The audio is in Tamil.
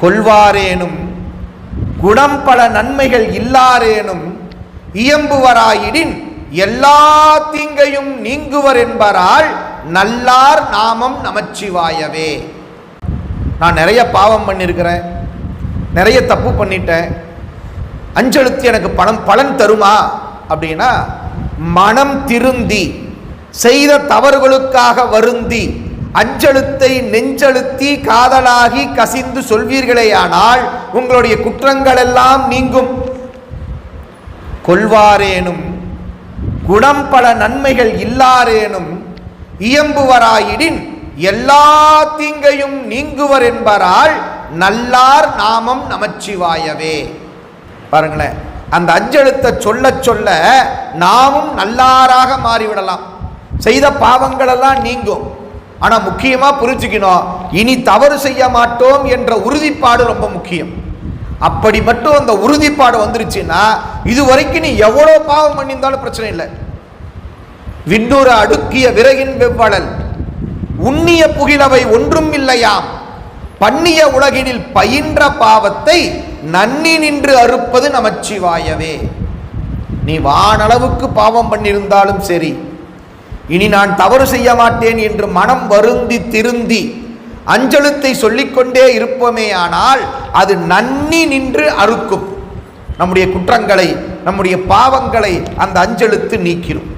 கொள்வாரேனும். குணம் பல நன்மைகள் இல்லாரேனும். இயம்புவராயிடின் எல்லா தீங்கையும் நீங்குவர் என்பரால் நல்லார் நாமம் நமச்சிவாயவே. நான் நிறைய பாவம் பண்ணியிருக்கிறேன் நிறைய தப்பு பண்ணிட்டேன். அஞ்செழுத்து எனக்கு பணம் பலன் தருமா? அப்படின்னா மனம் திருந்தி செய்த தவறுகளுக்காக வருந்தி அஞ்செழுத்தை நெஞ்செழுத்தி காதலாகி கசிந்து சொல்வீர்களேயானால் உங்களுடைய குற்றங்கள் எல்லாம் நீங்கும். கொள்வாரேனும் குணம் பல நன்மைகள் இல்லாரேனும் இயம்புவராயிடின் எல்லா தீங்கையும் நீங்குவர் என்பரால் நல்லார் நாமம் நமச்சிவாயவே. பாருங்களேன் அந்த அஞ்செழுத்தை சொல்ல சொல்ல நாமும் நல்லாராக மாறிவிடலாம். செய்த பாவங்களெல்லாம் நீங்கும். ஆனால் முக்கியமாக புரிஞ்சுக்கணும். இனி தவறு செய்ய மாட்டோம் என்ற உறுதிப்பாடு ரொம்ப முக்கியம். அப்படி மட்டும் அந்த உறுதிப்பாடு வந்துருச்சுன்னா இது வரைக்கும் நீ எவ்வளோ பாவம் பண்ணியிருந்தாலும் பிரச்சனை இல்லை. விண்ணூர அடுக்கிய விறகின் வெவ்வளல் உண்ணிய புகிலவை ஒன்றும் இல்லையாம். பண்ணிய உலகினில் பயின்ற பாவத்தை நன்னி நின்று அறுப்பது நமச்சிவாயவே. நீ வானளவுக்கு பாவம் பண்ணியிருந்தாலும் சரி இனி நான் தவறு செய்ய மாட்டேன் என்று மனம் வருந்தி திருந்தி அஞ்சலத்தை சொல்லிக்கொண்டே இருப்போமே ஆனால் அது நன்னி நின்று அறுக்கும். நம்முடைய குற்றங்களை நம்முடைய பாவங்களை அந்த அஞ்சலுத்து நீக்கிடும்